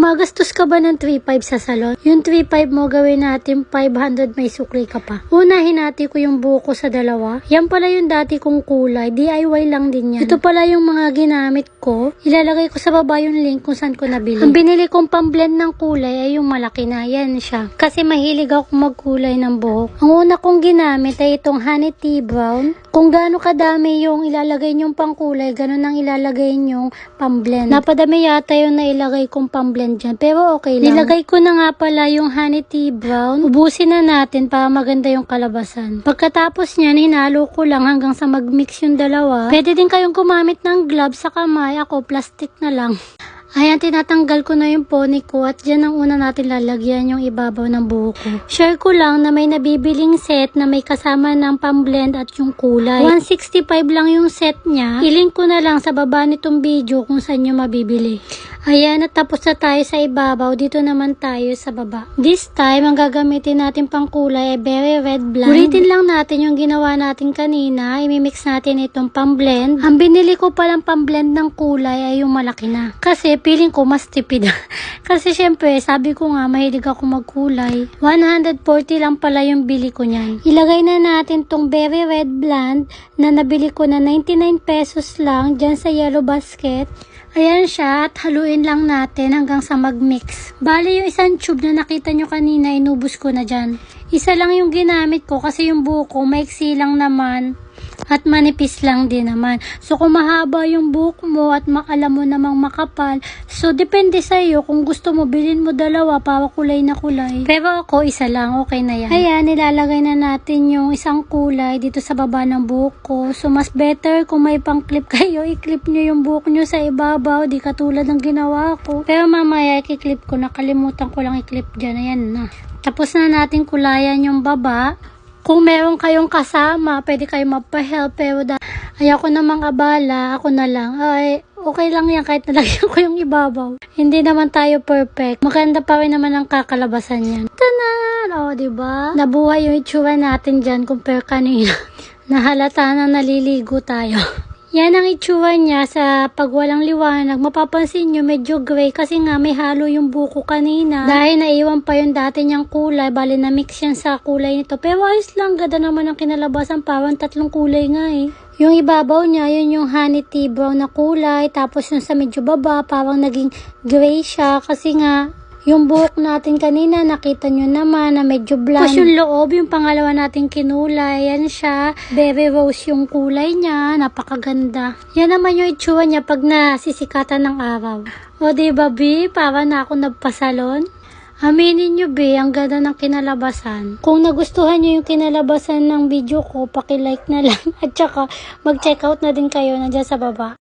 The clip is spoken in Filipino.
Gumagastos ka ba ng 3.5 sa salon? Yung 3.5 mo gawin natin 500 may sukli ka pa. Unahin natin ko yung buko sa dalawa. Yan pala yung dati kong kulay. DIY lang din yan. Ito pala yung mga ginamit ko. Ilalagay ko sa baba yung link kung saan ko nabili. Ang binili kong pamblend ng kulay ay yung malaki na. Yan siya. Kasi mahilig ako magkulay ng buhok. Ang una kong ginamit ay itong honey tea brown. Kung gaano kadami yung ilalagay nyong pangkulay, ganun ang ilalagay nyong pamblend. Napadami yata yung nailagay kong pamblend dyan. Pero okay lang. Nilagay ko na nga pala yung honey tea brown. Ubusin na natin para maganda yung kalabasan. Pagkatapos niyan, hinalo ko lang hanggang sa mag-mix yung dalawa. Pwede din kayong gumamit ng gloves sa kamay. Ako, plastic na lang. Ayan, tinatanggal ko na yung pony ko at dyan ang una natin lalagyan yung ibabaw ng buhok ko. Share ko lang na may nabibiling set na may kasama ng pamblend at yung kulay. 165 lang yung set niya. I-link ko na lang sa baba nitong video kung saan nyo mabibili. Ayan, at tapos na tayo sa ibabaw. Dito naman tayo sa baba. This time, ang gagamitin natin pang kulay ay berry red blonde. Ulitin lang natin yung ginawa natin kanina. Imimix natin itong pamblend. Ang binili ko palang pamblend ng kulay ay yung malaki na. Kasi feeling ko mas tipid. Kasi syempre, sabi ko nga, mahilig ako magkulay. 140 lang pala yung bili ko niyan. Ilagay na natin tong berry red blonde na nabili ko na 99 pesos lang dyan sa yellow basket. Ayan siya at haluin lang natin hanggang sa mag-mix. Bali yung isang tube na nakita nyo kanina, inubos ko na dyan. Isa lang yung ginamit ko kasi yung buhok ko maiksi lang naman at manipis lang din naman. So kung mahaba yung buhok mo at makala mo namang makapal, so depende sa iyo kung gusto mo bilhin mo dalawa para kulay na kulay. Pero ako isa lang, okay na yan. Ayan, nilalagay na natin yung isang kulay dito sa baba ng buhok ko. So mas better kung may pang clip kayo, i-clip nyo yung buhok nyo sa ibabaw, di katulad ng ginawa ko. Pero mamaya i-clip ko, nakalimutan ko lang i-clip dyan. Ayan na. Tapos na natin kulayan yung baba. Kung meron kayong kasama, pwede kayo magpa-help. Pero da- ayoko namang abala, ako na lang. Ay, okay lang yan kahit nalagyan ko yung ibabaw. Hindi naman tayo perfect. Maganda pa rin naman ang kakalabasan yan. Tanan! O, di ba? Nabuhay yung itsura natin dyan compare kanina. Nahalata na naliligo tayo. Yan ang itsura niya sa pag walang liwanag. Mapapansin nyo medyo gray kasi nga may halo yung buko kanina. Dahil naiwan pa yung dati niyang kulay. Bali na mix yan sa kulay nito. Pero ayos lang. Ganda naman ang kinalabasan. Parang tatlong kulay nga eh. Yung ibabaw niya, yun yung honey tea brown na kulay. Tapos yung sa medyo baba, parang naging gray siya. Kasi nga, yung buhok natin kanina, nakita nyo naman na medyo blonde. Tapos yung loob, yung pangalawa natin kinulay, yan siya. Berry rose yung kulay niya, napakaganda. Yan naman yung itsura niya pag nasisikatan ng araw. O di ba, B? Para na ako nagpasalon. Aminin nyo, be, ang ganda ng kinalabasan. Kung nagustuhan nyo yung kinalabasan ng video ko, paki-like na lang. At saka, mag-check out na din kayo nandiyan sa baba.